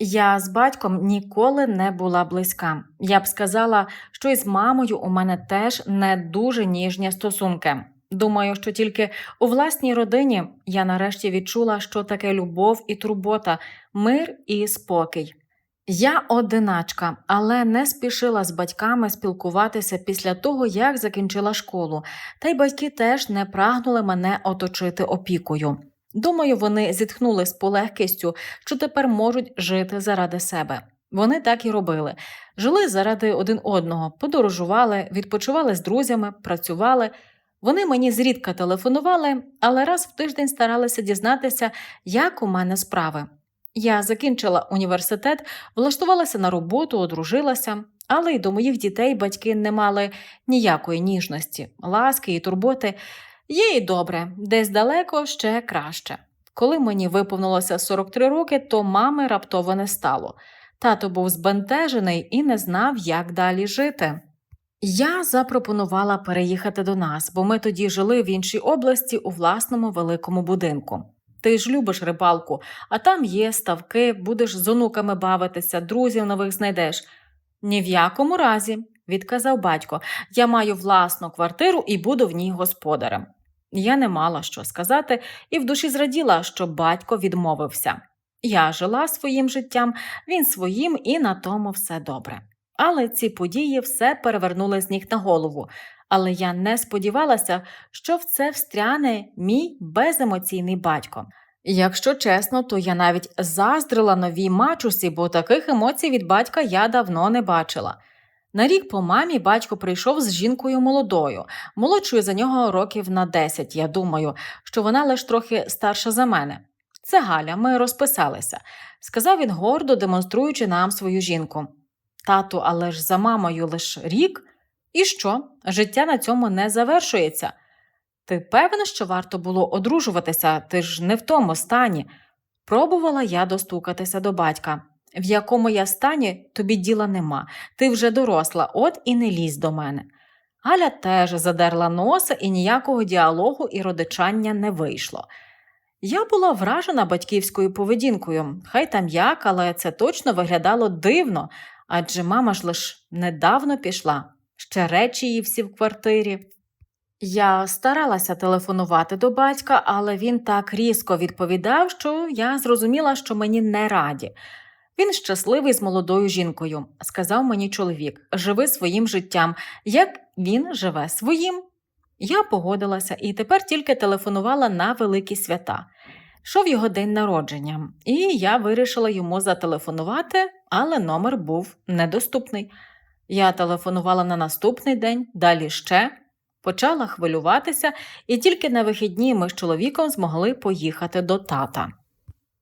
Я з батьком ніколи не була близька. Я б сказала, що із мамою у мене теж не дуже ніжні стосунки. Думаю, що тільки у власній родині я нарешті відчула, що таке любов і турбота, мир і спокій. Я одиначка, але не спішила з батьками спілкуватися після того, як закінчила школу, та й батьки теж не прагнули мене оточити опікою. Думаю, вони зітхнули з полегкістю, що тепер можуть жити заради себе. Вони так і робили. Жили заради один одного, подорожували, відпочивали з друзями, працювали. Вони мені зрідка телефонували, але раз в тиждень старалися дізнатися, як у мене справи. Я закінчила університет, влаштувалася на роботу, одружилася, але й до моїх дітей батьки не мали ніякої ніжності, ласки і турботи. Є і добре, десь далеко ще краще. Коли мені виповнилося 43 роки, то мами раптово не стало. Тато був збентежений і не знав, як далі жити. Я запропонувала переїхати до нас, бо ми тоді жили в іншій області у власному великому будинку. Ти ж любиш рибалку, а там є ставки, будеш з онуками бавитися, друзів нових знайдеш. Ні в якому разі, відказав батько, я маю власну квартиру і буду в ній господарем. Я не мала що сказати і в душі зраділа, що батько відмовився. Я жила своїм життям, він своїм, і на тому все добре. Але ці події все перевернули з ніг на голову. Але я не сподівалася, що в це встряне мій беземоційний батько. Якщо чесно, то я навіть заздрила новій мачусі, бо таких емоцій від батька я давно не бачила. На рік по мамі батько прийшов з жінкою молодою, молодшою за нього років на 10, я думаю, що вона лише трохи старша за мене. Це Галя, ми розписалися, сказав він гордо, демонструючи нам свою жінку. Тату, але ж за мамою лише рік? І що? Життя на цьому не завершується. Ти певна, що варто було одружуватися, ти ж не в тому стані. Пробувала я достукатися до батька. В якому я стані, тобі діла нема. Ти вже доросла, от і не лізь до мене. Галя теж задерла носа і ніякого діалогу і родичання не вийшло. Я була вражена батьківською поведінкою, хай там як, але це точно виглядало дивно, адже мама ж лиш недавно пішла, ще речі її всі в квартирі. Я старалася телефонувати до батька, але він так різко відповідав, що я зрозуміла, що мені не раді. Він щасливий з молодою жінкою, сказав мені чоловік, живи своїм життям, як він живе своїм. Я погодилася і тепер тільки телефонувала на великі свята. Шов його день народження, і я вирішила йому зателефонувати, але номер був недоступний. Я телефонувала на наступний день, далі ще, почала хвилюватися, і тільки на вихідні ми з чоловіком змогли поїхати до тата.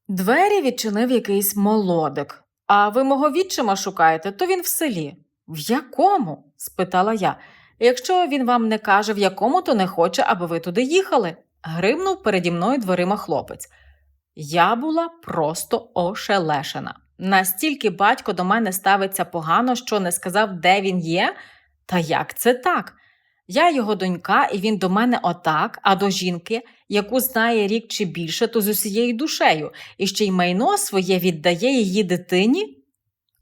Двері відчинив якийсь молодик. А ви мого відчима шукаєте, то він в селі. В якому? спитала я. Якщо він вам не каже, в якому, то не хоче, аби ви туди їхали. Гримнув переді мною дверима хлопець. Я була просто ошелешена. Настільки батько до мене ставиться погано, що не сказав, де він є. Та як це так? Я його донька, і він до мене отак, а до жінки, яку знає рік чи більше, то з усією душею, і ще й майно своє віддає її дитині.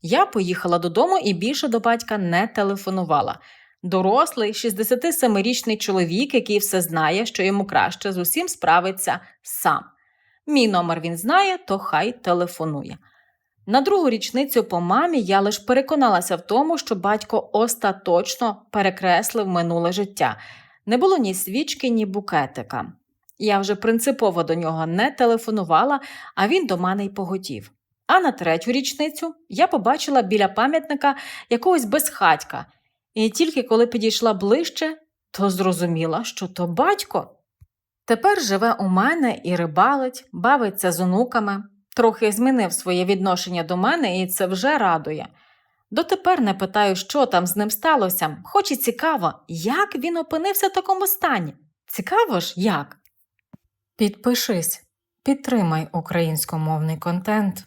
Я поїхала додому і більше до батька не телефонувала. Дорослий, 67-річний чоловік, який все знає, що йому краще з усім справиться сам. Мій номер він знає, то хай телефонує. На другу річницю по мамі я лише переконалася в тому, що батько остаточно перекреслив минуле життя. Не було ні свічки, ні букетика. Я вже принципово до нього не телефонувала, а він до мене й поготів. А на третю річницю я побачила біля пам'ятника якогось безхатька, і тільки коли підійшла ближче, то зрозуміла, що то батько. Тепер живе у мене і рибалить, бавиться з онуками, трохи змінив своє відношення до мене, і це вже радує. Дотепер не питаю, що там з ним сталося, хоч і цікаво, як він опинився в такому стані. Цікаво ж, як? Підпишись, підтримай українськомовний контент.